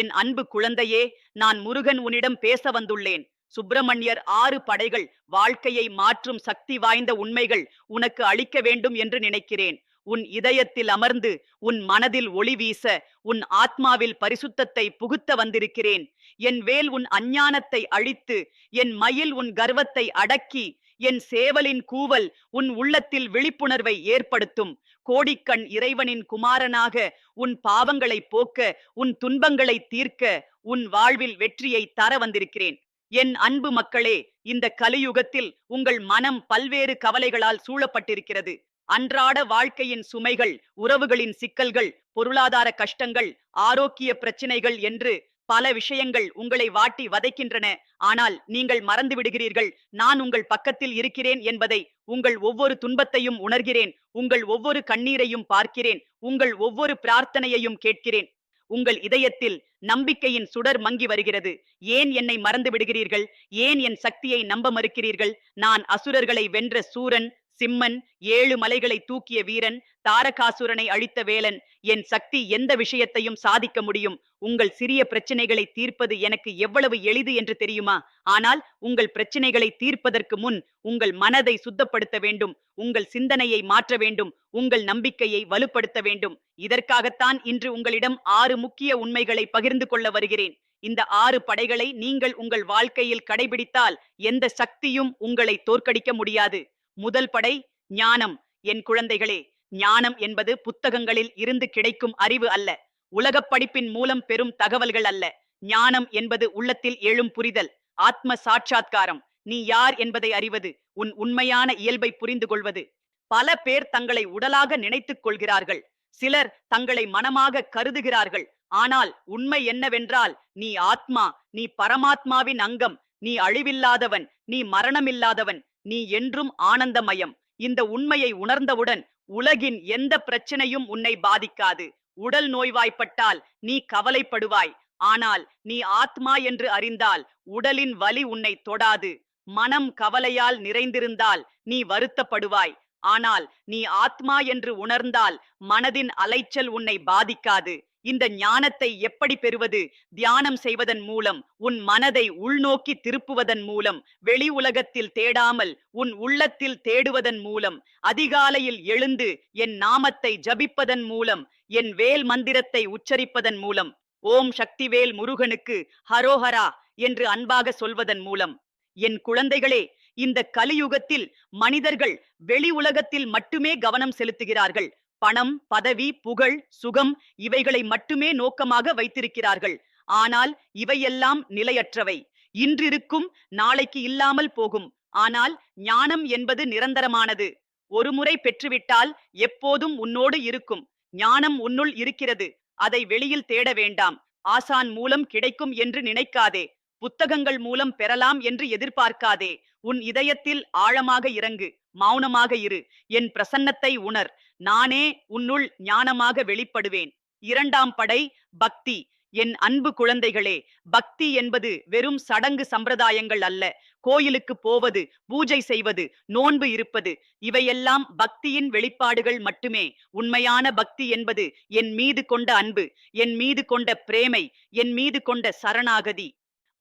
என் அன்பு குழந்தையே நான் முருகன் உன்னிடம் பேச வந்துள்ளேன். சுப்பிரமணியர் ஆறு படைகள் வாழ்க்கையை மாற்றும் சக்தி வாய்ந்த உண்மைகள் உனக்கு அளிக்க வேண்டும் என்று நினைக்கிறேன். உன் இதயத்தில் அமர்ந்து உன் மனதில் ஒளி வீச உன் ஆத்மாவில் பரிசுத்தத்தை புகுத்த வந்திருக்கிறேன். என் வேல் உன் அஞ்ஞானத்தை அழித்து என் மயில் உன் கர்வத்தை அடக்கி என் சேவலின் கூவல் உன் உள்ளத்தில் விழிப்புணர்வை ஏற்படுத்தும். கோடிக்கண் இறைவனின் குமாரனாக உன் பாவங்களை போக்க உன் துன்பங்களை தீர்க்க உன் வாழ்வில் வெற்றியை தர வந்திருக்கிறேன். என் அன்பு மக்களே இந்த கலியுகத்தில் உங்கள் மனம் பல்வேறு கவலைகளால் சூழப்பட்டிருக்கிறது. அன்றாட வாழ்க்கையின் சுமைகள் உறவுகளின் சிக்கல்கள் பொருளாதார கஷ்டங்கள் ஆரோக்கிய பிரச்சினைகள் என்று பல விஷயங்கள் உங்களை வாட்டி வதைக்கின்றன. ஆனால் நீங்கள் மறந்து விடுகிறீர்கள். நான் உங்கள் பக்கத்தில் இருக்கிறேன் என்பதை உங்கள் ஒவ்வொரு துன்பத்தையும் உணர்கிறேன். உங்கள் ஒவ்வொரு கண்ணீரையும் பார்க்கிறேன். உங்கள் ஒவ்வொரு பிரார்த்தனையையும் கேட்கிறேன். உங்கள் இதயத்தில் நம்பிக்கையின் சுடர் மங்கி வருகிறது. ஏன் என்னை மறந்து விடுகிறீர்கள்? ஏன் என் சக்தியை நம்ப மறுக்கிறீர்கள்? நான் அசுரர்களை வென்ற சூரன் சிம்மன் ஏழு மலைகளை தூக்கிய வீரன் தாரகாசுரனை அழித்த வேலன் என் சக்தி எந்த விஷயத்தையும் சாதிக்க முடியும்? உங்கள் சிறிய பிரச்சனைகளை தீர்ப்பது எனக்கு எவ்வளவு எளிது என்று தெரியுமா? ஆனால் உங்கள் பிரச்சனைகளை தீர்ப்பதற்கு முன் உங்கள் மனதை சுத்தப்படுத்த வேண்டும் உங்கள் சிந்தனையை மாற்ற வேண்டும் உங்கள் நம்பிக்கையை வலுப்படுத்த வேண்டும். இதற்காகத்தான் இன்று உங்களிடம் ஆறு முக்கிய உண்மைகளை பகிர்ந்து கொள்ள வருகிறேன். இந்த ஆறு படைகளை நீங்கள் உங்கள் வாழ்க்கையில் கடைபிடித்தால் எந்த சக்தியும் உங்களை தோற்கடிக்க முடியாது. முதல் படை ஞானம். என் குழந்தைகளே ஞானம் என்பது புத்தகங்களில் இருந்து கிடைக்கும் அறிவு அல்ல. உலகப் படிப்பின் மூலம் பெறும் தகவல்கள் அல்ல. ஞானம் என்பது உள்ளத்தில் எழும் புரிதல் ஆத்ம சாட்சாத்காரம். நீ யார் என்பதை அறிவது உன் உண்மையான இயல்பை புரிந்து கொள்வது. பல பேர் தங்களை உடலாக நினைத்துக் கொள்கிறார்கள். சிலர் தங்களை மனமாக கருதுகிறார்கள். ஆனால் உண்மை என்னவென்றால் நீ ஆத்மா நீ பரமாத்மாவின் அங்கம் நீ அழிவில்லாதவன் நீ மரணமில்லாதவன் நீ என்றும் ஆனந்தமயம். இந்த உண்மையை உணர்ந்தவுடன் உலகின் எந்த பிரச்சனையும் உன்னை பாதிக்காது. உடல் நோய்வாய்ப்பட்டால் நீ கவலைப்படுவாய். ஆனால் நீ ஆத்மா என்று அறிந்தால் உடலின் வலி உன்னை தொடாது. மனம் கவலையால் நிறைந்திருந்தால் நீ வருத்தப்படுவாய். ஆனால் நீ ஆத்மா என்று உணர்ந்தால் மனதின் அலைச்சல் உன்னை பாதிக்காது. இந்த ஞானத்தை எப்படி பெறுவது? தியானம் செய்வதன் மூலம் உன் மனதை உள்நோக்கி திருப்புவதன் மூலம் வெளி உலகத்தில் தேடாமல் உன் உள்ளத்தில் தேடுவதன் மூலம் அதிகாலையில் எழுந்து என் நாமத்தை ஜபிப்பதன் மூலம் என் வேல் மந்திரத்தை உச்சரிப்பதன் மூலம் ஓம் சக்திவேல் முருகனுக்கு ஹரோஹரா என்று அன்பாக சொல்வதன் மூலம். என் குழந்தைகளே இந்த கலியுகத்தில் மனிதர்கள் வெளி உலகத்தில் மட்டுமே கவனம் செலுத்துகிறார்கள். பணம் பதவி புகழ் சுகம் இவைகளை மட்டுமே நோக்கமாக வைத்திருக்கிறார்கள். ஆனால் இவையெல்லாம் நிலையற்றவை. இன்றிருக்கும் நாளைக்கு இல்லாமல் போகும். ஆனால் ஞானம் என்பது நிரந்தரமானது. ஒருமுறை பெற்றுவிட்டால் எப்போதும் உன்னோடு இருக்கும். ஞானம் உன்னுள் இருக்கிறது. அதை வெளியில் தேட வேண்டாம். ஆசான் மூலம் கிடைக்கும் என்று நினைக்காதே. புத்தகங்கள் மூலம் பெறலாம் என்று எதிர்பார்க்காதே. உன் இதயத்தில் ஆழமாக இறங்கு மௌனமாக இரு. என் பிரசன்னத்தை உணர். நானே உன்னுள் ஞானமாக வெளிப்படுவேன். இரண்டாம் படை பக்தி. என் அன்பு குழந்தைகளே பக்தி என்பது வெறும் சடங்கு சம்பிரதாயங்கள் அல்ல. கோயிலுக்கு போவது பூஜை செய்வது நோன்பு இருப்பது இவையெல்லாம் பக்தியின் வெளிப்பாடுகள் மட்டுமே. உண்மையான பக்தி என்பது என் மீது கொண்ட அன்பு என் மீது கொண்ட பிரேமை என் மீது கொண்ட சரணாகதி.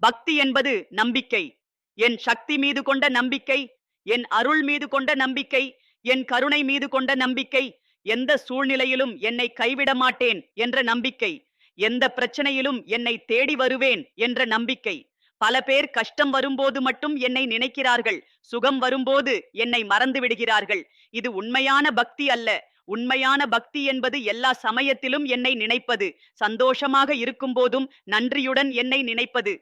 பக்தி என்பது நம்பிக்கை. என் சக்தி மீது கொண்ட நம்பிக்கை என் அருள் மீது கொண்ட நம்பிக்கை என் கருணை மீது கொண்ட நம்பிக்கை எந்த சூழ்நிலையிலும் என்னை கைவிட மாட்டேன் என்ற நம்பிக்கை எந்த பிரச்சனையிலும் என்னை தேடி வருவேன் என்ற நம்பிக்கை. பல பேர் கஷ்டம் வரும்போது மட்டும் என்னை நினைக்கிறார்கள் சுகம் வரும்போது என்னை மறந்து விடுகிறார்கள். இது உண்மையான பக்தி அல்ல. உண்மையான பக்தி என்பது எல்லா சமயத்திலும் என்னை நினைப்பது சந்தோஷமாக இருக்கும் போதும் நன்றியுடன் என்னை நினைப்பது.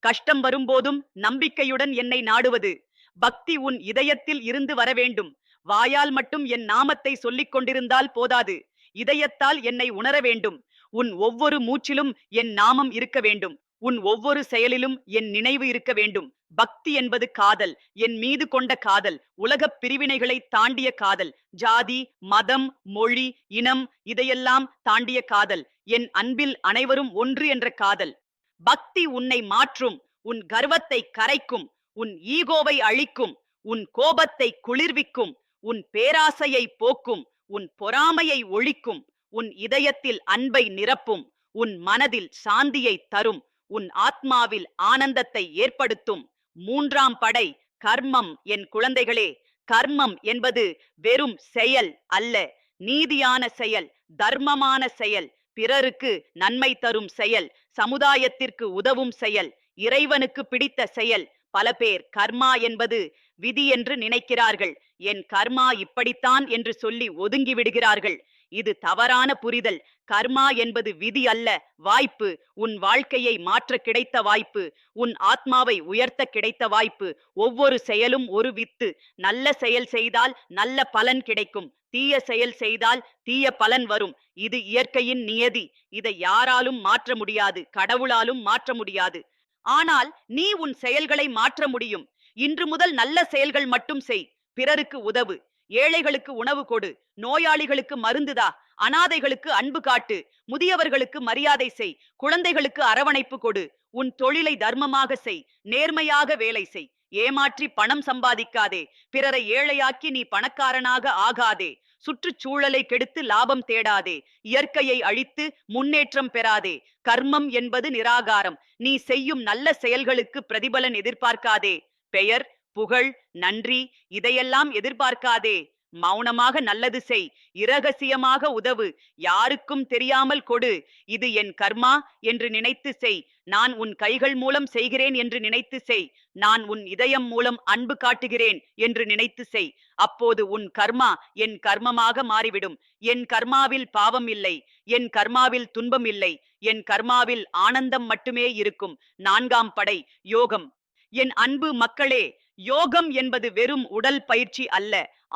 கஷ்டம் வரும்போதும் நம்பிக்கையுடன் என்னை நாடுவது. பக்தி உன் இதயத்தில் இருந்து வர வேண்டும். வாயால் மட்டும் என் நாமத்தை சொல்லிக் கொண்டிருந்தால் போதாது. இதயத்தால் என்னை உணர வேண்டும். உன் ஒவ்வொரு மூச்சிலும் என் நாமம் இருக்க வேண்டும். உன் ஒவ்வொரு செயலிலும் என் நினைவு இருக்க வேண்டும். பக்தி என்பது காதல். என் மீது கொண்ட காதல். உலகப் பிரிவினைகளை தாண்டிய காதல். ஜாதி மதம் மொழி இனம் இதையெல்லாம் தாண்டிய காதல். என் அன்பில் அனைவரும் ஒன்று என்ற காதல். பக்தி உன்னை மாற்றும் உன் கர்வத்தை கரைக்கும் உன் ஈகோவை அழிக்கும் உன் கோபத்தை குளிர்விக்கும் உன் பேராசையை போக்கும் உன் பொறாமையை ஒழிக்கும் உன் இதயத்தில் அன்பை நிரப்பும் உன் மனதில் சாந்தியை தரும் உன் ஆத்மாவில் ஆனந்தத்தை ஏற்படுத்தும். மூன்றாம் படை கர்மம். என் குழந்தைகளே கர்மம் என்பது வெறும் செயல் அல்ல நீதியான செயல் தர்மமான செயல் பிறருக்கு நன்மை தரும் செயல் சமுதாயத்திற்கு உதவும் செயல் இறைவனுக்கு பிடித்த செயல். பல பேர் கர்மா என்பது விதி என்று நினைக்கிறார்கள். என் கர்மா இப்படித்தான் என்று சொல்லி ஒதுங்கி விடுகிறார்கள். இது தவறான புரிதல். கர்மா என்பது விதி அல்ல வாய்ப்பு. உன் வாழ்க்கையை மாற்ற கிடைத்த வாய்ப்பு. உன் ஆத்மாவை உயர்த்த கிடைத்த வாய்ப்பு. ஒவ்வொரு செயலும் ஒரு வித்து. நல்ல செயல் செய்தால் நல்ல பலன் கிடைக்கும். தீய செயல் செய்தால் தீய பலன் வரும். இது இயற்கையின் நியதி. இதை யாராலும் மாற்ற முடியாது. கடவுளாலும் மாற்ற முடியாது. ஆனால் நீ உன் செயல்களை மாற்ற முடியும். இன்று முதல் நல்ல செயல்கள் மட்டும் செய். பிறருக்கு உதவு. ஏழைகளுக்கு உணவு கொடு. நோயாளிகளுக்கு மருந்துதா அனாதைகளுக்கு அன்பு காட்டு. முதியவர்களுக்கு மரியாதை செய். குழந்தைகளுக்கு அரவணைப்பு கொடு. உன் தொழிலை தர்மமாக செய். நேர்மையாக வேலை செய். ஏமாற்றி பணம் சம்பாதிக்காதே. பிறரை ஏழையாக்கி நீ பணக்காரனாக ஆகாதே. சுற்றுச்சூழலை கெடுத்து லாபம் தேடாதே. இயற்கையை அழித்து முன்னேற்றம் பெறாதே. கர்மம் என்பது நிராகாரம். நீ செய்யும் நல்ல செயல்களுக்கு பிரதிபலன் எதிர்பார்க்காதே. பெயர் புகழ் நன்றி இதையெல்லாம் எதிர்பார்க்காதே. மௌனமாக நல்லது செய். இரகசியமாக உதவு. யாருக்கும் தெரியாமல் கொடு. இது என் கர்மா என்று நினைத்து செய். நான் உன் கைகள் மூலம் செய்கிறேன் என்று நினைத்து செய். நான் உன் இதயம் மூலம் அன்பு காட்டுகிறேன் என்று நினைத்து செய். அப்போது உன் கர்மா என் கர்மமாக மாறிவிடும். என் கர்மாவில் பாவம் இல்லை. என் கர்மாவில் துன்பம் இல்லை. என் கர்மாவில் ஆனந்தம் மட்டுமே இருக்கும். நான்காம் படை. யோகம். என் அன்பு மக்களே யோகம் என்பது வெறும் உடல் பயிற்சி அல்ல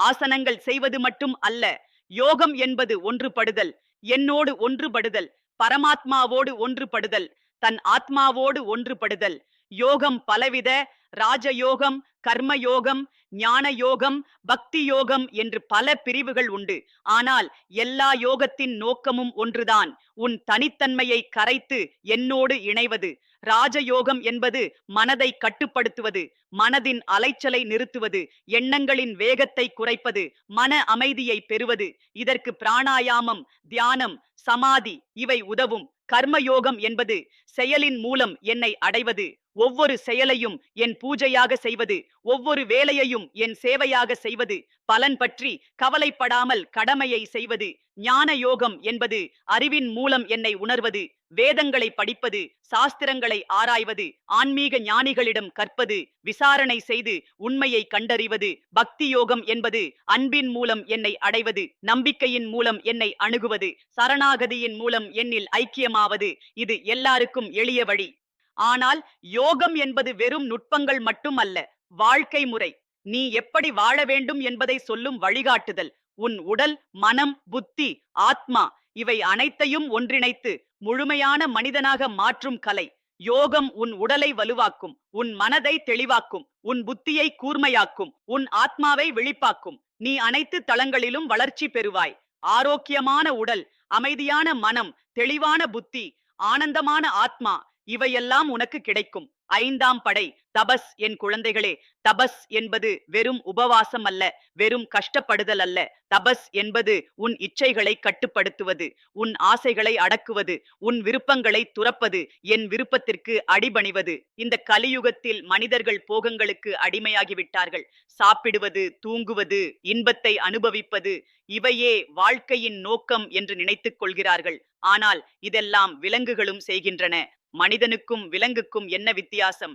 ஆசனங்கள் செய்வது மட்டும் அல்ல. யோகம் என்பது ஒன்றுபடுதல் என்னோடு ஒன்றுபடுதல் பரமாத்மாவோடு ஒன்றுபடுதல் தன் ஆத்மாவோடு ஒன்றுபடுதல். யோகம் பலவித ராஜயோகம் கர்ம யோகம் ஞான யோகம் பக்தி யோகம் என்று பல பிரிவுகள் உண்டு. ஆனால் எல்லா யோகத்தின் நோக்கமும் ஒன்றுதான். உன் தனித்தன்மையை கரைத்து என்னோடு இணைவது. ராஜயோகம் என்பது மனதை கட்டுப்படுத்துவது மனதின் அலைச்சலை நிறுத்துவது எண்ணங்களின் வேகத்தை குறைப்பது மன அமைதியை பெறுவது. இதற்கு பிராணாயாமம் தியானம் சமாதி இவை உதவும். கர்மயோகம் என்பது செயலின் மூலம் என்னை அடைவது. ஒவ்வொரு செயலையும் என் பூஜையாக செய்வது ஒவ்வொரு வேலையையும் என் சேவையாக செய்வது. பலன் பற்றி கவலைப்படாமல் கடமையை செய்வது. ஞான யோகம் என்பது அறிவின் மூலம் என்னை உணர்வது. வேதங்களை படிப்பது சாஸ்திரங்களை ஆராய்வது ஆன்மீக ஞானிகளிடம் கற்பது விசாரணை செய்து உண்மையை கண்டறிவது பக்தி யோகம் என்பது அன்பின் மூலம் என்னை அடைவது நம்பிக்கையின் மூலம் என்னை அணுகுவது சரணாகதியின் மூலம் என்னில் ஐக்கியமாவது இது எல்லாருக்கும் எளிய வழி. ஆனால் யோகம் என்பது வெறும் நுட்பங்கள் மட்டுமல்ல வாழ்க்கை முறை. நீ எப்படி வாழ வேண்டும் என்பதை சொல்லும் வழிகாட்டுதல். உன் உடல் மனம் புத்தி ஆத்மா இவை அனைத்தையும் ஒன்றிணைத்து முழுமையான மனிதனாக மாற்றும் கலை. யோகம் உன் உடலை வலுவாக்கும் உன் மனதை தெளிவாக்கும் உன் புத்தியை கூர்மையாக்கும் உன் ஆத்மாவை விழிப்பாக்கும். நீ அனைத்து தளங்களிலும் வளர்ச்சி பெறுவாய். ஆரோக்கியமான உடல் அமைதியான மனம் தெளிவான புத்தி ஆனந்தமான ஆத்மா இவையெல்லாம் உனக்கு கிடைக்கும். ஐந்தாம் படை தபஸ் என் குழந்தைகளே. தபஸ் என்பது வெறும் உபவாசம் அல்ல வெறும் கஷ்டப்படுதல் அல்ல. தபஸ் என்பது உன் இச்சைகளை கட்டுப்படுத்துவது உன் ஆசைகளை அடக்குவது உன் விருப்பங்களை துறப்பது என் விருப்பத்திற்கு அடிபணிவது. இந்த கலியுகத்தில் மனிதர்கள் போகங்களுக்கு அடிமையாகிவிட்டார்கள். சாப்பிடுவது தூங்குவது இன்பத்தை அனுபவிப்பது இவையே வாழ்க்கையின் நோக்கம் என்று நினைத்துக் கொள்கிறார்கள். ஆனால் இதெல்லாம் விலங்குகளும் செய்கின்றன. மனிதனுக்கும் விலங்குக்கும் என்ன வித்தியாசம்?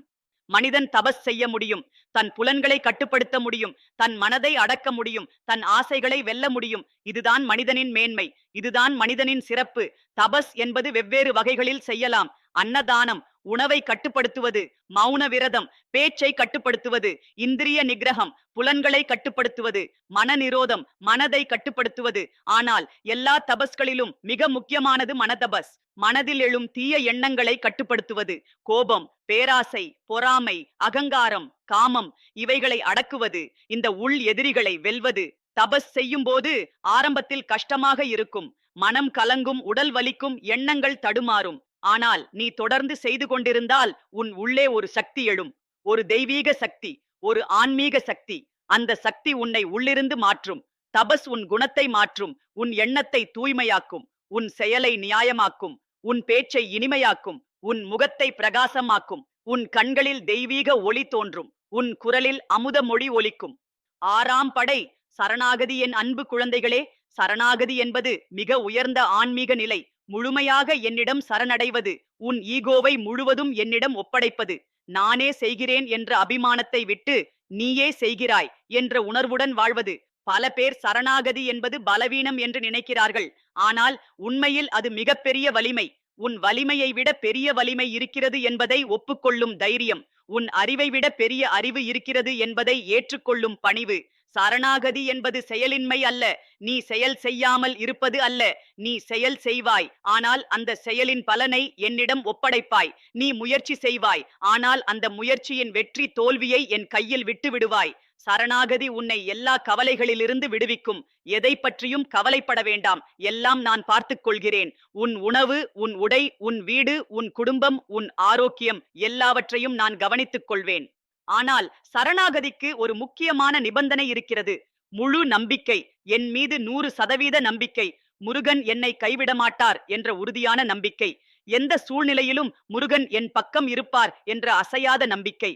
மனிதன் தபஸ் செய்ய முடியும். தன் புலன்களை கட்டுப்படுத்த முடியும் தன் மனதை அடக்க முடியும் தன் ஆசைகளை வெல்ல முடியும். இதுதான் மனிதனின் மேன்மை இதுதான் மனிதனின் சிறப்பு. தபஸ் என்பது வெவ்வேறு வகைகளில் செய்யலாம். அன்னதானம் உணவை கட்டுப்படுத்துவது மௌன விரதம் பேச்சை கட்டுப்படுத்துவது இந்திரிய நிகிரகம் புலன்களை கட்டுப்படுத்துவது மனநிரோதம் மனதை கட்டுப்படுத்துவது. ஆனால் எல்லா தபஸ்களிலும் மிக முக்கியமானது மனதபஸ். மனதில் எழும் தீய எண்ணங்களை கட்டுப்படுத்துவது. கோபம் பேராசை பொறாமை அகங்காரம் காமம் இவைகளை அடக்குவது இந்த உள் எதிரிகளை வெல்வது தபஸ் செய்யும் போது ஆரம்பத்தில் கஷ்டமாக இருக்கும் மனம் கலங்கும் உடல் வலிக்கும் எண்ணங்கள் தடுமாறும். ஆனால் நீ தொடர்ந்து செய்து கொண்டிருந்தால் உன் உள்ளே ஒரு சக்தி எழும் ஒரு தெய்வீக சக்தி ஒரு ஆன்மீக சக்தி. அந்த சக்தி உன்னை உள்ளிருந்து மாற்றும் தபஸ் உன் குணத்தை மாற்றும் உன் எண்ணத்தை தூய்மையாக்கும் உன் செயலை நியாயமாக்கும் உன் பேச்சை இனிமையாக்கும் உன் முகத்தை பிரகாசமாக்கும் உன் கண்களில் தெய்வீக ஒளி தோன்றும். உன் குரலில் அமுத மொழி ஒலிக்கும். ஆறாம் படை சரணாகதி என் அன்பு குழந்தைகளே. சரணாகதி என்பது மிக உயர்ந்த ஆன்மீக நிலை. முழுமையாக என்னிடம் சரணடைவது உன் ஈகோவை முழுவதும் என்னிடம் ஒப்படைப்பது. நானே செய்கிறேன் என்ற அபிமானத்தை விட்டு நீயே செய்கிறாய் என்ற உணர்வுடன் வாழ்வது. பல பேர் சரணாகதி என்பது பலவீனம் என்று நினைக்கிறார்கள். ஆனால் உண்மையில் அது மிகப்பெரிய வலிமை. உன் வலிமையை விட பெரிய வலிமை இருக்கிறது என்பதை ஒப்புக்கொள்ளும் தைரியம். உன் அறிவை விட பெரிய அறிவு இருக்கிறது என்பதை ஏற்றுக்கொள்ளும் பணிவு. சரணாகதி என்பது செயலின்மை அல்ல. நீ செயல் செய்யாமல் இருப்பது அல்ல. நீ செயல் செய்வாய். ஆனால் அந்த செயலின் பலனை என்னிடம் ஒப்படைப்பாய். நீ முயற்சி செய்வாய். ஆனால் அந்த முயற்சியின் வெற்றி தோல்வியை என் கையில் விட்டு விடுவாய் சரணாகதி உன்னை எல்லா கவலைகளிலிருந்து விடுவிக்கும். எதை பற்றியும் கவலைப்பட வேண்டாம். எல்லாம் நான் பார்த்துக் கொள்கிறேன். உன் உணவு உன் உடை உன் வீடு உன் குடும்பம் உன் ஆரோக்கியம் எல்லாவற்றையும் நான் கவனித்துக் கொள்வேன். ஆனால் சரணாகதிக்கு ஒரு முக்கியமான நிபந்தனை இருக்கிறது. முழு நம்பிக்கை என் மீது நூறு சதவீத நம்பிக்கை. முருகன் என்னை கைவிட மாட்டார் என்ற உறுதியான நம்பிக்கை. எந்த சூழ்நிலையிலும் முருகன் என் பக்கம் இருப்பார் என்ற அசையாத நம்பிக்கை.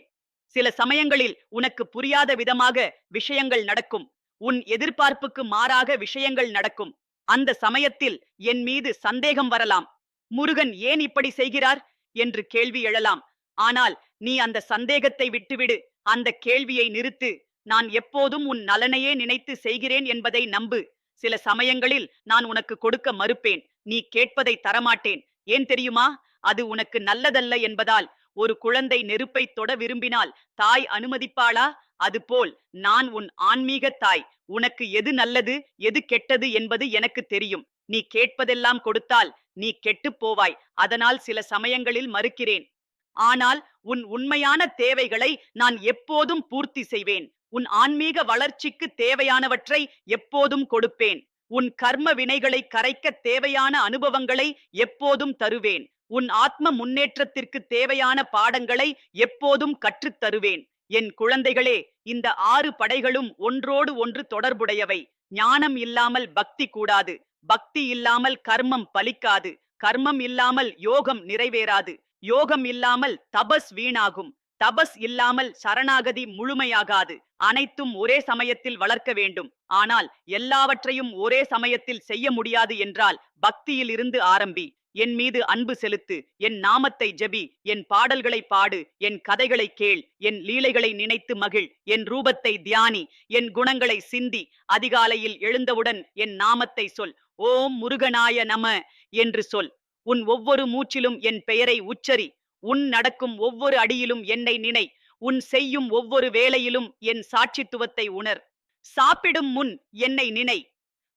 சில சமயங்களில் உனக்கு புரியாத விதமாக விஷயங்கள் நடக்கும். உன் எதிர்பார்ப்புக்கு மாறாக விஷயங்கள் நடக்கும். அந்த சமயத்தில் என் மீது சந்தேகம் வரலாம். முருகன் ஏன் இப்படி செய்கிறார்? என்று கேள்வி எழலாம். ஆனால் நீ அந்த சந்தேகத்தை விட்டுவிடு. அந்த கேள்வியை நிறுத்து. நான் எப்போதும் உன் நலனையே நினைத்து செய்கிறேன் என்பதை நம்பு. சில சமயங்களில் நான் உனக்கு கொடுக்க மறுப்பேன். நீ கேட்பதை தரமாட்டேன். ஏன் தெரியுமா? அது உனக்கு நல்லதல்ல என்பதால் ஒரு குழந்தை நெருப்பை தொட விரும்பினால் தாய் அனுமதிப்பாளா? அதுபோல் நான் உன் ஆன்மீக தாய். உனக்கு எது நல்லது எது கெட்டது என்பது எனக்கு தெரியும். நீ கேட்பதெல்லாம் கொடுத்தால் நீ கெட்டுப் போவாய். அதனால் சில சமயங்களில் மறுக்கிறேன். ஆனால் உன் உண்மையான தேவைகளை நான் எப்போதும் பூர்த்தி செய்வேன். உன் ஆன்மீக வளர்ச்சிக்கு தேவையானவற்றை எப்போதும் கொடுப்பேன். உன் கர்ம வினைகளை கரைக்க தேவையான அனுபவங்களை எப்போதும் தருவேன். உன் ஆத்ம முன்னேற்றத்திற்கு தேவையான பாடங்களை எப்போதும் கற்றுத் தருவேன். என் குழந்தைகளே இந்த ஆறு படைகளும் ஒன்றோடு ஒன்று தொடர்புடையவை. ஞானம் இல்லாமல் பக்தி கூடாது. பக்தி இல்லாமல் கர்மம் பலிக்காது. கர்மம் இல்லாமல் யோகம் நிறைவேறாது. யோகம் இல்லாமல் தபஸ் வீணாகும். தபஸ் இல்லாமல் சரணாகதி முழுமையாகாது. அனைத்தும் ஒரே சமயத்தில் வளர்க்க வேண்டும். ஆனால் எல்லாவற்றையும் ஒரே சமயத்தில் செய்ய முடியாது என்றால் பக்தியில் இருந்து ஆரம்பி. என் மீது அன்பு செலுத்து என் நாமத்தை ஜெபி என் பாடல்களை பாடு என் கதைகளை கேள் என் லீலைகளை நினைத்து மகிழ் என் ரூபத்தை தியானி என் குணங்களை சிந்தி அதிகாலையில் எழுந்தவுடன் என் நாமத்தை சொல். ஓம் முருகனாய நம என்று சொல். உன் ஒவ்வொரு மூச்சிலும் என் பெயரை உச்சரி. உன் நடக்கும் ஒவ்வொரு அடியிலும் என்னை நினை. உன் செய்யும் ஒவ்வொரு வேலையிலும் என் சாட்சித்துவத்தை உணர். சாப்பிடும் முன் என்னை நினை.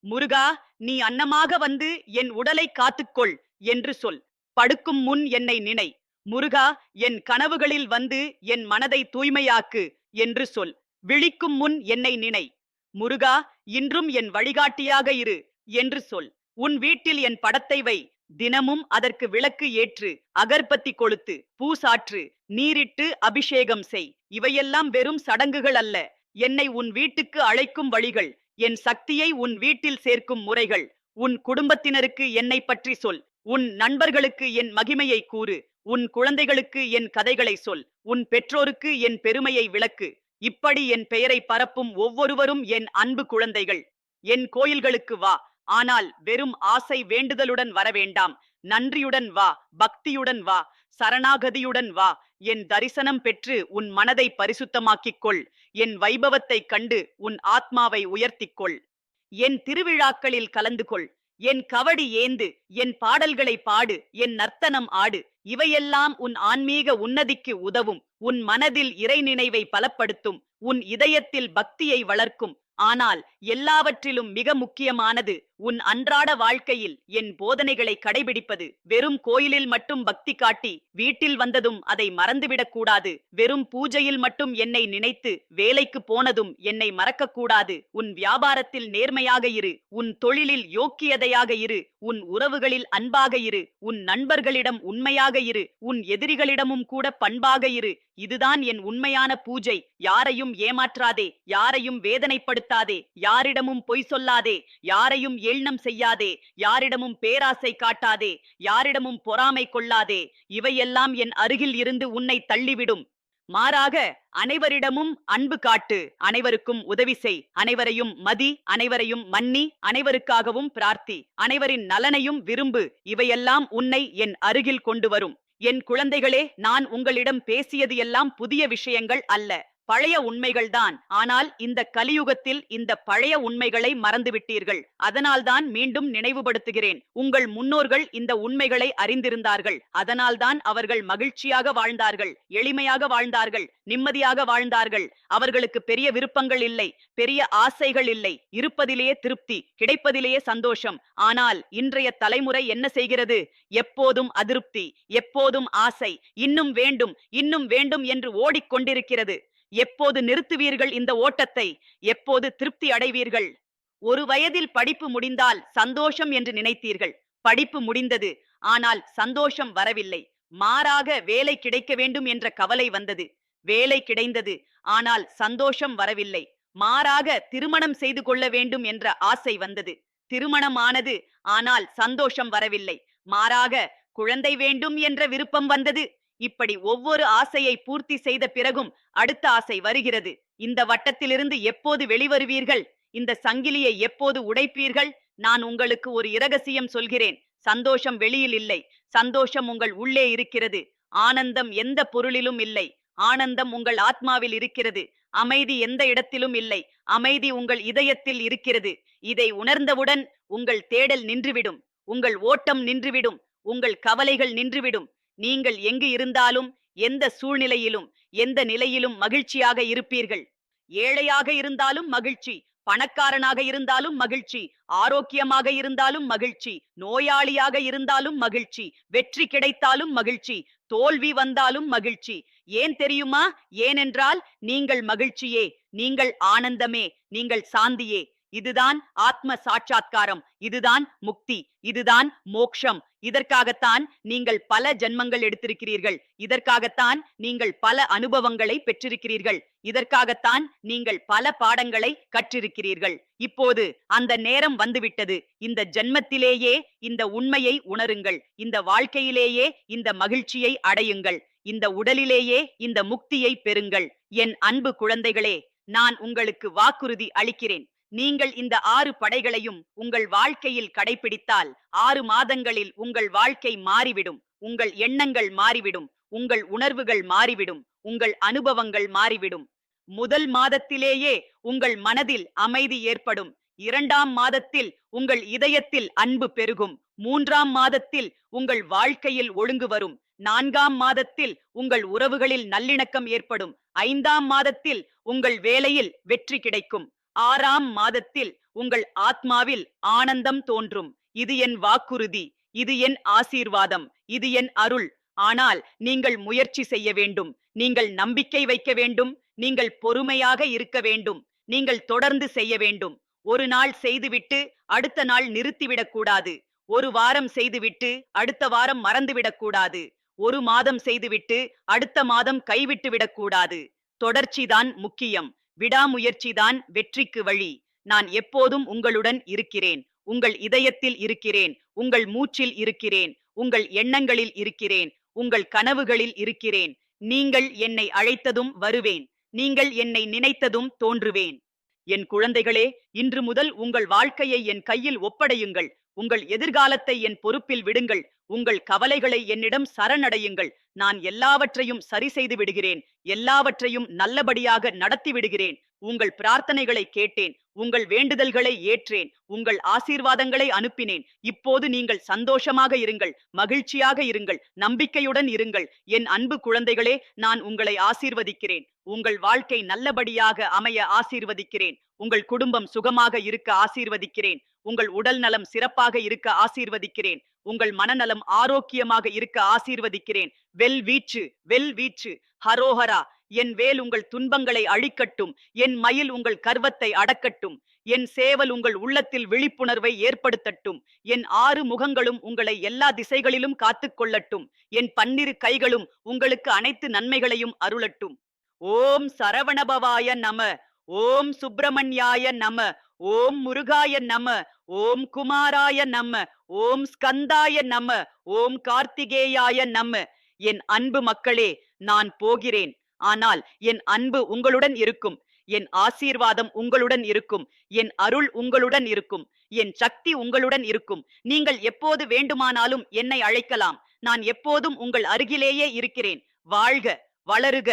முருகா நீ அன்னமாக வந்து என் உடலை காத்துக்கொள். என்று சொல். படுக்கும் முன் என்னை நினை. முருகா என் கனவுகளில் வந்து என் மனதை தூய்மையாக்கு என்று சொல். விழிக்கும் முன் என்னை நினை. முருகா இன்றும் என் வழிகாட்டியாக இரு என்று சொல். உன் வீட்டில் என் படத்தை வை. தினமும் அதற்கு விளக்கு ஏற்று அகர்பத்தி கொளுத்து பூசாற்று நீரிட்டு அபிஷேகம் செய். இவையெல்லாம் வெறும் சடங்குகள் அல்ல. என்னை உன் வீட்டுக்கு அழைக்கும் வழிகள். என் சக்தியை உன் வீட்டில் சேர்க்கும் முறைகள். உன் குடும்பத்தினருக்கு என்னை பற்றி சொல். உன் நண்பர்களுக்கு என் மகிமையை கூறு. உன் குழந்தைகளுக்கு என் கதைகளை சொல். உன் பெற்றோருக்கு என் பெருமையை விளக்கு. இப்படி என் பெயரை பரப்பும் ஒவ்வொருவரும் என் அன்பு குழந்தைகள். என் கோயில்களுக்கு வா. ஆனால் வெறும் ஆசை வேண்டுதலுடன் வர வேண்டாம் நன்றியுடன் வா. பக்தியுடன் வா. சரணாகதியுடன் வா. என் தரிசனம் பெற்று உன் மனதை பரிசுத்தமாக்கிக் கொள். என் வைபவத்தை கண்டு உன் ஆத்மாவை உயர்த்திக் கொள். என் திருவிழாக்களில் கலந்து கொள். என் கவடி ஏந்து என் பாடல்களை பாடு என் நர்த்தனம் ஆடு இவையெல்லாம் உன் ஆன்மீக உன்னதிக்கு உதவும் உன் மனதில் இறை நினைவை பலப்படுத்தும் உன் இதயத்தில் பக்தியை வளர்க்கும். ஆனால் எல்லாவற்றிலும் மிக முக்கியமானது உன் அன்றாட வாழ்க்கையில் என் போதனைகளை கடைபிடிப்பது வெறும் கோயிலில் மட்டும் பக்தி காட்டி வீட்டில் வந்ததும் அதை மறந்துவிடக் கூடாது. வெறும் பூஜையில் மட்டும் என்னை நினைத்து வேலைக்கு போனதும் என்னை மறக்கக் கூடாது. உன் வியாபாரத்தில் நேர்மையாக இரு. உன் தொழிலில் யோக்கியதையாக இரு. உன் உறவுகளில் அன்பாக இரு. உன் நண்பர்களிடம் உண்மையாக இரு. உன் எதிரிகளிடமும் கூட பண்பாக இரு. இதுதான் என் உண்மையான பூஜை. யாரையும் ஏமாற்றாதே. யாரையும் வேதனைப்படுத்தாதே. யாரிடமும் பொய் சொல்லாதே. யாரையும் ஏளனம் செய்யாதே யாரிடமும் பேராசை காட்டாதே யாரிடமும் பொறாமை கொள்ளாதே இவையெல்லாம் என் அருகில் இருந்து உன்னை தள்ளிவிடும். மாறாக அனைவரிடமும் அன்பு காட்டு அனைவருக்கும் உதவி செய் அனைவரையும் மதி அனைவரையும் மன்னி அனைவருக்காகவும் பிரார்த்தி அனைவரின் நலனையும் விரும்பு இவையெல்லாம் உன்னை என் அருகில் கொண்டு வரும். என் குழந்தைகளே நான் உங்களிடம் பேசியது எல்லாம் புதிய விஷயங்கள் அல்ல. பழைய உண்மைகள்தான் ஆனால் இந்த கலியுகத்தில் இந்த பழைய உண்மைகளை மறந்துவிட்டீர்கள் அதனால்தான் மீண்டும் நினைவுபடுத்துகிறேன். உங்கள் முன்னோர்கள் இந்த உண்மைகளை அறிந்திருந்தார்கள். அதனால்தான் அவர்கள் மகிழ்ச்சியாக வாழ்ந்தார்கள். எளிமையாக வாழ்ந்தார்கள். நிம்மதியாக வாழ்ந்தார்கள். அவர்களுக்கு பெரிய விருப்பங்கள் இல்லை. பெரிய ஆசைகள் இல்லை. இருப்பதிலேயே திருப்தி கிடைப்பதிலேயே சந்தோஷம். ஆனால் இன்றைய தலைமுறை என்ன செய்கிறது? எப்போதும் அதிருப்தி எப்போதும் ஆசை. இன்னும் வேண்டும் இன்னும் வேண்டும் என்று ஓடிக்கொண்டிருக்கிறது. எப்போது நிறுத்துவீர்கள் இந்த ஓட்டத்தை? எப்போது திருப்தி அடைவீர்கள்? ஒரு வயதில் படிப்பு முடிந்தால் சந்தோஷம் என்று நினைத்தீர்கள். படிப்பு முடிந்தது. ஆனால் சந்தோஷம் வரவில்லை. மாறாக வேலை கிடைக்க வேண்டும் என்ற கவலை வந்தது. வேலை கிடைந்தது. ஆனால் சந்தோஷம் வரவில்லை. மாறாக திருமணம் செய்து கொள்ள வேண்டும் என்ற ஆசை வந்தது. திருமணமானது. ஆனால் சந்தோஷம் வரவில்லை. மாறாக குழந்தை வேண்டும் என்ற விருப்பம் வந்தது. இப்படி ஒவ்வொரு ஆசையை பூர்த்தி செய்த பிறகும் அடுத்த ஆசை வருகிறது. இந்த வட்டத்திலிருந்து எப்போது வெளிவருவீர்கள்? இந்த சங்கிலியை எப்போது உடைப்பீர்கள்? நான் உங்களுக்கு ஒரு இரகசியம் சொல்கிறேன். சந்தோஷம் வெளியில் இல்லை. சந்தோஷம் உங்கள் உள்ளே இருக்கிறது. ஆனந்தம் எந்த பொருளிலும் இல்லை. ஆனந்தம் உங்கள் ஆத்மாவில் இருக்கிறது. அமைதி எந்த இடத்திலும் இல்லை. அமைதி உங்கள் இதயத்தில் இருக்கிறது. இதை உணர்ந்தவுடன் உங்கள் தேடல் நின்றுவிடும். உங்கள் ஓட்டம் நின்றுவிடும். உங்கள் கவலைகள் நின்றுவிடும். நீங்கள் எங்கு இருந்தாலும் எந்த சூழ்நிலையிலும் எந்த நிலையிலும் மகிழ்ச்சியாக இருப்பீர்கள். ஏழையாக இருந்தாலும் மகிழ்ச்சி பணக்காரனாக இருந்தாலும் மகிழ்ச்சி ஆரோக்கியமாக இருந்தாலும் மகிழ்ச்சி நோயாளியாக இருந்தாலும் மகிழ்ச்சி வெற்றி கிடைத்தாலும் மகிழ்ச்சி தோல்வி வந்தாலும் மகிழ்ச்சி. ஏன் தெரியுமா? ஏனென்றால் நீங்கள் மகிழ்ச்சியே நீங்கள் ஆனந்தமே நீங்கள் சாந்தியே. இதுதான் ஆத்ம சாட்சாத்காரம் இதுதான் முக்தி இதுதான் மோக்ஷம். இதற்காகத்தான் நீங்கள் பல ஜென்மங்கள் எடுத்திருக்கிறீர்கள். இதற்காகத்தான் நீங்கள் பல அனுபவங்களை பெற்றிருக்கிறீர்கள். இதற்காகத்தான் நீங்கள் பல பாடங்களை கற்றிருக்கிறீர்கள். இப்போது அந்த நேரம் வந்துவிட்டது. இந்த ஜென்மத்திலேயே இந்த உண்மையை உணருங்கள். இந்த வாழ்க்கையிலேயே இந்த மகிழ்ச்சியை அடையுங்கள். இந்த உடலிலேயே இந்த முக்தியை பெறுங்கள். என் அன்பு குழந்தைகளே நான் உங்களுக்கு வாக்குறுதி அளிக்கிறேன். நீங்கள் இந்த ஆறு படைகளையும் உங்கள் வாழ்க்கையில் கடைபிடித்தால் ஆறு மாதங்களில் உங்கள் வாழ்க்கை மாறிவிடும். உங்கள் எண்ணங்கள் மாறிவிடும். உங்கள் உணர்வுகள் மாறிவிடும். உங்கள் அனுபவங்கள் மாறிவிடும். முதல் மாதத்திலேயே உங்கள் மனதில் அமைதி ஏற்படும். இரண்டாம் மாதத்தில் உங்கள் இதயத்தில் அன்பு பெருகும். மூன்றாம் மாதத்தில் உங்கள் வாழ்க்கையில் ஒழுங்கு வரும். நான்காம் மாதத்தில் உங்கள் உறவுகளில் நல்லிணக்கம் ஏற்படும். ஐந்தாம் மாதத்தில் உங்கள் வேலையில் வெற்றி கிடைக்கும். ஆறாம் மாதத்தில் உங்கள் ஆத்மாவில் ஆனந்தம் தோன்றும். இது என் வாக்குறுதி இது என் ஆசீர்வாதம் இது என் அருள். ஆனால் நீங்கள் முயற்சி செய்ய வேண்டும். நீங்கள் நம்பிக்கை வைக்க வேண்டும். நீங்கள் பொறுமையாக இருக்க வேண்டும். நீங்கள் தொடர்ந்து செய்ய வேண்டும். ஒரு நாள் செய்துவிட்டு அடுத்த நாள் நிறுத்திவிடக் கூடாது. ஒரு வாரம் செய்துவிட்டு அடுத்த வாரம் மறந்துவிடக் கூடாது. ஒரு மாதம் செய்துவிட்டு அடுத்த மாதம் கைவிட்டு விடக்கூடாது தொடர்ச்சிதான் முக்கியம். விடாமுயற்சிதான் வெற்றிக்கு வழி. நான் எப்போதும் உங்களுடன் இருக்கிறேன். உங்கள் இதயத்தில் இருக்கிறேன். உங்கள் மூச்சில் இருக்கிறேன். உங்கள் எண்ணங்களில் இருக்கிறேன். உங்கள் கனவுகளில் இருக்கிறேன். நீங்கள் என்னை அழைத்ததும் வருவேன். நீங்கள் என்னை நினைத்ததும் தோன்றுவேன். என் குழந்தைகளே இன்று முதல் உங்கள் வாழ்க்கையை என் கையில் ஒப்படையுங்கள். உங்கள் எதிர்காலத்தை என் பொறுப்பில் விடுங்கள். உங்கள் கவலைகளை என்னிடம் சரணடையுங்கள். நான் எல்லாவற்றையும் சரி செய்து விடுகிறேன். எல்லாவற்றையும் நல்லபடியாக நடத்தி விடுகிறேன். உங்கள் பிரார்த்தனைகளை கேட்டேன். உங்கள் வேண்டுதல்களை ஏற்றேன். உங்கள் ஆசீர்வாதங்களை அனுப்பினேன். இப்போது நீங்கள் சந்தோஷமாக இருங்கள். மகிழ்ச்சியாக இருங்கள். நம்பிக்கையுடன் இருங்கள். என் அன்பு குழந்தைகளே நான் உங்களை ஆசீர்வதிக்கிறேன். உங்கள் வாழ்க்கை நல்லபடியாக அமைய ஆசீர்வதிக்கிறேன். உங்கள் குடும்பம் சுகமாக இருக்க ஆசீர்வதிக்கிறேன். உங்கள் உடல் நலம் சிறப்பாக இருக்க ஆசீர்வதிக்கிறேன். உங்கள் மனநலம் ஆரோக்கியமாக இருக்க ஆசீர்வதிக்கிறேன். வெல் வீச்சு வெல் வீச்சு. ஹரோஹரா என் வேல் உங்கள் துன்பங்களை அழிக்கட்டும். என் மயில் உங்கள் கர்வத்தை அடக்கட்டும். என் சேவல் உங்கள் உள்ளத்தில் விழிப்புணர்வை ஏற்படுத்தட்டும். என் ஆறு முகங்களும் உங்களை எல்லா திசைகளிலும் காத்துக்கொள்ளட்டும் என் பன்னிரு கைகளும் உங்களுக்கு அனைத்து நன்மைகளையும் அருளட்டும். ஓம் சரவணபவாய நம ஓம் சுப்பிரமணியாய நம ஓம் முருகாய நம ஓம் குமாராய நம ஓம் ஸ்கந்தாய நம ஓம் கார்த்திகேயாய நம. என் அன்பு மக்களே நான் போகிறேன். ஆனால் என் அன்பு உங்களுடன் இருக்கும். என் ஆசீர்வாதம் உங்களுடன் இருக்கும். என் அருள் உங்களுடன் இருக்கும். என் சக்தி உங்களுடன் இருக்கும். நீங்கள் எப்போது வேண்டுமானாலும் என்னை அழைக்கலாம். நான் எப்போதும் உங்கள் அருகிலேயே இருக்கிறேன். வாழ்க வளருக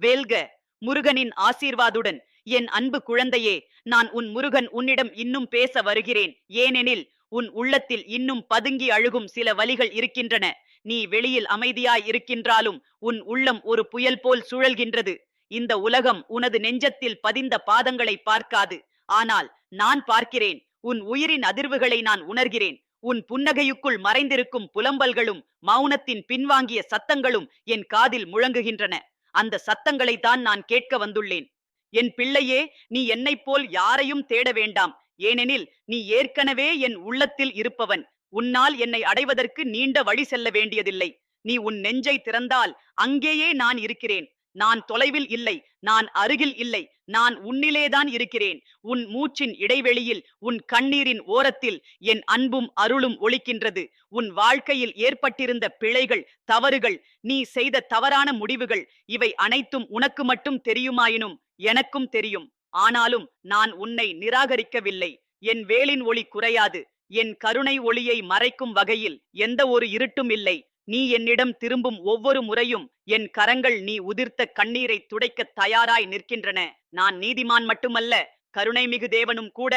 வேல்க. முருகனின் ஆசீர்வாதுடன். என் அன்பு குழந்தையே நான் உன் முருகன் உன்னிடம் இன்னும் பேச வருகிறேன். ஏனெனில் உன் உள்ளத்தில் இன்னும் பதுங்கி அழுகும் சில வலிகள் இருக்கின்றன. நீ வெளியில் அமைதியாய் இருக்கின்றாலும் உன் உள்ளம் ஒரு புயல் போல் சுழல்கின்றது. இந்த உலகம் உனது நெஞ்சத்தில் பதிந்த பாதங்களை பார்க்காது. ஆனால் நான் பார்க்கிறேன். உன் உயிரின் அதிர்வுகளை நான் உணர்கிறேன். உன் புன்னகையுக்குள் மறைந்திருக்கும் புலம்பல்களும் மௌனத்தின் பின்வாங்கிய சத்தங்களும் என் காதில் முழங்குகின்றன. அந்த சத்தங்களை தான் நான் கேட்க வந்துள்ளேன். என் பிள்ளையே நீ என்னைப் போல் யாரையும் தேட வேண்டாம். ஏனெனில் நீ ஏற்கனவே என் உள்ளத்தில் இருப்பவன். உன்னால் என்னை அடைவதற்கு நீண்ட வழி செல்ல வேண்டியதில்லை. நீ உன் நெஞ்சை திறந்தால் அங்கேயே நான் இருக்கிறேன். நான் தொலைவில் இல்லை. நான் அருகில் இல்லை. நான் உன்னிலேதான் இருக்கிறேன். உன் மூச்சின் இடைவெளியில் உன் கண்ணீரின் ஓரத்தில் என் அன்பும் அருளும் ஒழிக்கின்றது உன் வாழ்க்கையில் ஏற்பட்டிருந்த பிழைகள் தவறுகள் நீ செய்த தவறான முடிவுகள் இவை அனைத்தும் உனக்கு மட்டும் தெரியுமாயினும் எனக்கும் தெரியும். ஆனாலும் நான் உன்னை நிராகரிக்கவில்லை. என் வேலின் ஒளி குறையாது. என் கருணை ஒளியை மறைக்கும் வகையில் எந்த ஒரு இருட்டும் இல்லை. நீ என்னிடம் திரும்பும் ஒவ்வொரு முறையும் என் கரங்கள் நீ உதிர்த்த கண்ணீரை துடைக்க தயாராய் நிற்கின்றன. நான் நீதிமான் மட்டுமல்ல கருணை மிகு தேவனும் கூட.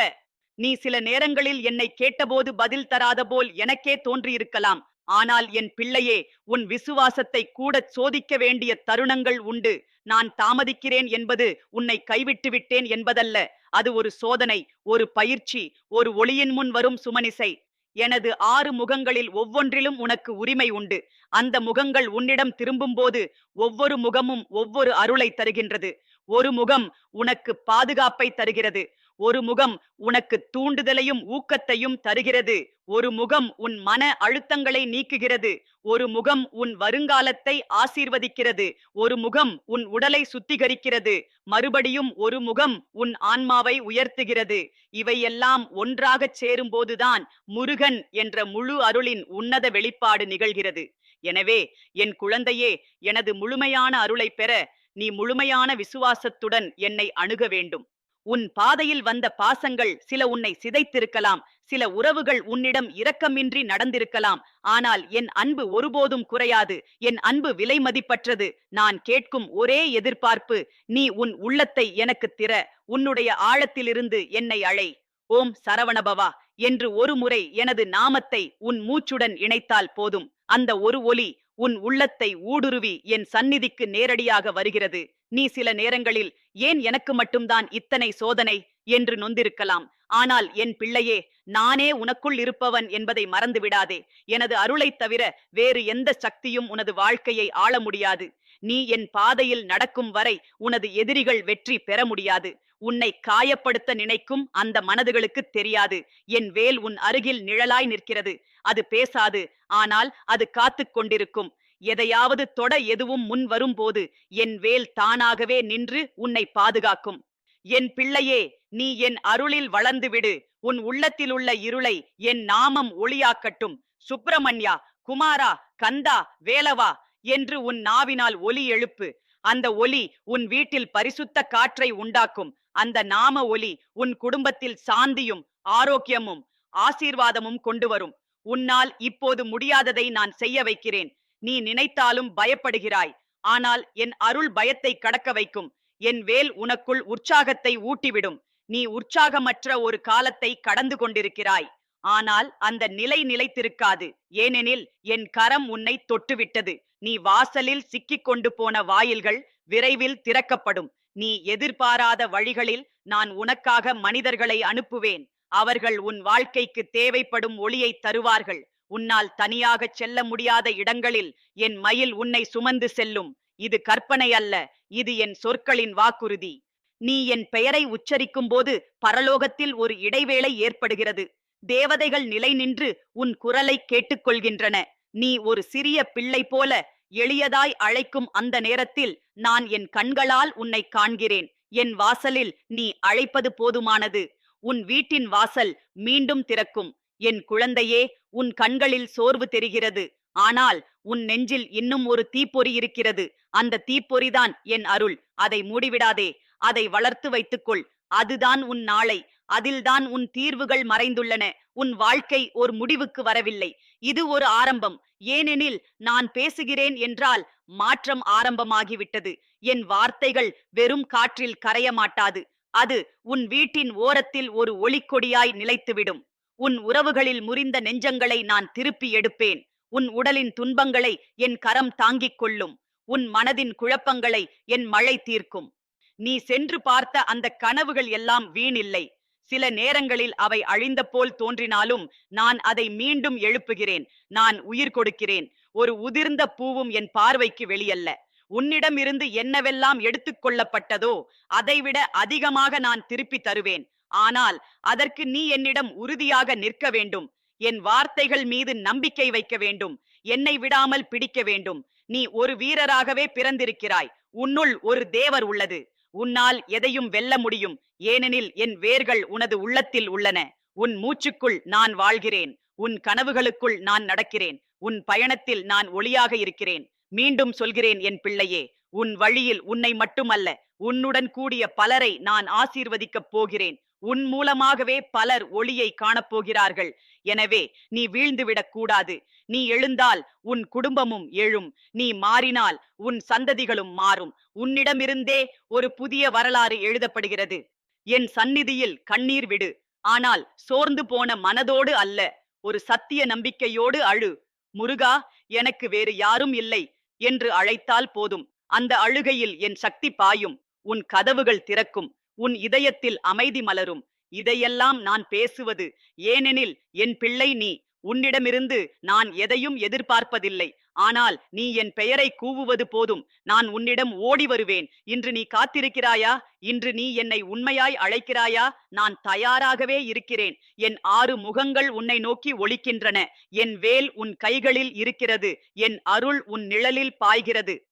நீ சில நேரங்களில் என்னை கேட்டபோது பதில் தராத போல் எனக்கே தோன்றியிருக்கலாம். ஆனால் என் பிள்ளையே உன் விசுவாசத்தை கூட சோதிக்க வேண்டிய தருணங்கள் உண்டு. நான் தாமதிக்கிறேன் என்பது உன்னை கைவிட்டு விட்டேன் என்பதல்ல. அது ஒரு சோதனை ஒரு பயிற்சி ஒரு ஒளியின் முன் வரும் சுமனிசை. எனது ஆறு முகங்களில் ஒவ்வொன்றிலும் உனக்கு உரிமை உண்டு. அந்த முகங்கள் உன்னிடம் திரும்பும்போது ஒவ்வொரு முகமும் ஒவ்வொரு அருளை தருகின்றது. ஒரு முகம் உனக்கு பாதுகாப்பை தருகிறது. ஒரு முகம் உனக்கு தூண்டுதலையும் ஊக்கத்தையும் தருகிறது. ஒரு முகம் உன் மன அழுத்தங்களை நீக்குகிறது. ஒரு முகம் உன் வருங்காலத்தை ஆசீர்வதிக்கிறது. ஒரு முகம் உன் உடலை சுத்திகரிக்கிறது. மறுபடியும் ஒரு முகம் உன் ஆன்மாவை உயர்த்துகிறது. இவையெல்லாம் ஒன்றாகச் சேரும்போதுதான் முருகன் என்ற முழு அருளின் உன்னத வெளிப்பாடு நிகழ்கிறது. எனவே என் குழந்தையே எனது முழுமையான அருளை பெற நீ முழுமையான விசுவாசத்துடன் என்னை அணுக வேண்டும். உன் பாதையில் வந்த பாசங்கள் சில உன்னை சிதைத்திருக்கலாம். சில உறவுகள் உன்னிடம் இரக்கமின்றி நடந்திருக்கலாம். ஆனால் என் அன்பு ஒருபோதும் குறையாது. என் அன்பு விலை மதிப்பற்றது. நான் கேட்கும் ஒரே எதிர்பார்ப்பு நீ உன் உள்ளத்தை எனக்கு திற. உன்னுடைய ஆழத்திலிருந்து என்னை அழை. ஓம் சரவணபவா. என்று ஒரு முறை எனது நாமத்தை உன் மூச்சுடன் இணைத்தால் போதும். அந்த ஒரு ஒலி உன் உள்ளத்தை ஊடுருவி என் சந்நிதிக்கு நேரடியாக வருகிறது. நீ சில நேரங்களில் ஏன் எனக்கு மட்டும்தான் இத்தனை சோதனை என்று நொந்திருக்கலாம். ஆனால் என் பிள்ளையே நானே உனக்குள் இருப்பவன் என்பதை மறந்து விடாதே. எனது அருளைத் தவிர வேறு எந்த சக்தியும் உனது வாழ்க்கையை ஆள முடியாது. நீ என் பாதையில் நடக்கும் வரை உனது எதிரிகள் வெற்றி பெற முடியாது. உன்னை காயப்படுத்த நினைக்கும் அந்த மனதுகளுக்கு தெரியாது. என் வேல் உன் அருகில் நிழலாய் நிற்கிறது. அது பேசாது. ஆனால் அது காத்துக் கொண்டிருக்கும். எதையாவது தொட எதுவும் முன் வரும்போது என் வேல் தானாகவே நின்று உன்னை பாதுகாக்கும். என் பிள்ளையே நீ என் அருளில் வளர்ந்துவிடு உன் உள்ளத்தில் உள்ள இருளை என் நாமம் ஒளியாக்கட்டும். சுப்பிரமணியா குமாரா கந்தா வேலவா என்று உன் நாவினால் ஒலி எழுப்பு. அந்த ஒலி உன் வீட்டில் பரிசுத்த காற்றை உண்டாக்கும். அந்த நாம ஒலி உன் குடும்பத்தில் சாந்தியும் ஆரோக்கியமும் ஆசீர்வாதமும் கொண்டு வரும். உன்னால் இப்போது முடியாததை நான் செய்ய வைக்கிறேன். நீ நினைத்தாலும் பயப்படுகிறாய். ஆனால் என் அருள் பயத்தை கடக்க வைக்கும். என் வேல் உனக்குள் உற்சாகத்தை ஊட்டிவிடும். நீ உற்சாகமற்ற ஒரு காலத்தை கடந்து கொண்டிருக்கிறாய். ஆனால் அந்த நிலை நிலைத்திருக்காது. ஏனெனில் என் கரம் உன்னை தொட்டுவிட்டது. நீ வாசலில் சிக்கிக் கொண்டு போன வாயில்கள் விரைவில் திறக்கப்படும். நீ எதிர்பாராத வழிகளில் நான் உனக்காக மனிதர்களை அனுப்புவேன். அவர்கள் உன் வாழ்க்கைக்கு தேவைப்படும் ஒளியை தருவார்கள். உன்னால் தனியாகச் செல்ல முடியாத இடங்களில் என் மயில் உன்னை சுமந்து செல்லும். இது கற்பனை அல்ல இது என் சொற்களின் வாக்குறுதி. நீ என் பெயரை உச்சரிக்கும் போது பரலோகத்தில் ஒரு இடைவேளை ஏற்படுகிறது. தேவதைகள் நிலை நின்று உன் குரலை கேட்டுக்கொள்கின்றன. நீ ஒரு சிறிய பிள்ளை போல எளியதாய் அழைக்கும் அந்த நேரத்தில் நான் என் கண்களால் உன்னை காண்கிறேன். என் வாசலில் நீ அழைப்பது போதுமானது. உன் வீட்டின் வாசல் மீண்டும் திறக்கும். என் குழந்தையே உன் கண்களில் சோர்வு தெரிகிறது. ஆனால் உன் நெஞ்சில் இன்னும் ஒரு தீப்பொறி இருக்கிறது. அந்த தீப்பொறிதான் என் அருள். அதை மூடிவிடாதே. அதை வளர்த்து வைத்துக்கொள். அதுதான் உன் நாளை. அதில்தான் உன் தீர்வுகள் மறைந்துள்ளன. உன் வாழ்க்கை ஒரு முடிவுக்கு வரவில்லை. இது ஒரு ஆரம்பம். ஏனெனில் நான் பேசுகிறேன் என்றால் மாற்றம் ஆரம்பமாகிவிட்டது. என் வார்த்தைகள் வெறும் காற்றில் கரைய மாட்டாது அது உன் வீட்டின் ஓரத்தில் ஒரு ஒளிக்கொடியாய் நிலைத்துவிடும். உன் உறவுகளில் முறிந்த நெஞ்சங்களை நான் திருப்பி எடுப்பேன். உன் உடலின் துன்பங்களை என் கரம் தாங்கிக் கொள்ளும். உன் மனதின் குழப்பங்களை என் மழை தீர்க்கும். நீ சென்று பார்த்த அந்த கனவுகள் எல்லாம் வீணில்லை. சில நேரங்களில் அவை அழிந்த போல் தோன்றினாலும் நான் அதை மீண்டும் எழுப்புகிறேன். நான் உயிர் கொடுக்கிறேன். ஒரு உதிர்ந்த பூவும் என் பார்வைக்கு வெளியல்ல. உன்னிடமிருந்து என்னவெல்லாம் எடுத்துக் கொள்ளப்பட்டதோ அதைவிட அதிகமாக நான் திருப்பி தருவேன். ஆனால் அதற்கு நீ என்னிடம் உறுதியாக நிற்க வேண்டும். என் வார்த்தைகள் மீது நம்பிக்கை வைக்க வேண்டும். என்னை விடாமல் பிடிக்க வேண்டும். நீ ஒரு வீரராகவே பிறந்திருக்கிறாய். உன்னுள் ஒரு தேவர் உள்ளது. உன்னால் எதையும் வெல்ல முடியும். ஏனெனில் என் வேர்கள் உனது உள்ளத்தில் உள்ளன. உன் மூச்சுக்குள் நான் வாழ்கிறேன். உன் கனவுகளுக்குள் நான் நடக்கிறேன். உன் பயணத்தில் நான் ஒளியாக இருக்கிறேன். மீண்டும் சொல்கிறேன் என் பிள்ளையே உன் வழியில் உன்னை மட்டுமல்ல உன்னுடன் கூடிய பலரை நான் ஆசீர்வதிக்கப் போகிறேன். உன் மூலமாகவே பலர் ஒளியை காணப்போகிறார்கள். எனவே நீ வீழ்ந்துவிடக் கூடாது. நீ எழுந்தால் உன் குடும்பமும் எழும். நீ மாறினால் உன் சந்ததிகளும் மாறும். உன்னிடமிருந்தே ஒரு புதிய வரலாறு எழுதப்படுகிறது. என் சந்நிதியில் கண்ணீர் விடு. ஆனால் சோர்ந்து போன மனதோடு அல்ல. ஒரு சத்திய நம்பிக்கையோடு அழு. முருகா எனக்கு வேறு யாரும் இல்லை என்று அழைத்தால் போதும். அந்த அழுகையில் என் சக்தி பாயும். உன் கதவுகள் திறக்கும். உன் இதயத்தில் அமைதி மலரும். இதையெல்லாம் நான் பேசுவது. ஏனெனில் என் பிள்ளை நீ. உன்னிடமிருந்து நான் எதையும் எதிர்பார்ப்பதில்லை. ஆனால் நீ என் பெயரை கூவுவது போதும். நான் உன்னிடம் ஓடி வருவேன். இன்று நீ காத்திருக்கிறாயா? இன்று நீ என்னை உண்மையாய் அழைக்கிறாயா? நான் தயாராகவே இருக்கிறேன். என் ஆறு முகங்கள் உன்னை நோக்கி ஒழிக்கின்றன என் வேல் உன் கைகளில் இருக்கிறது. என் அருள் உன் நிழலில் பாய்கிறது.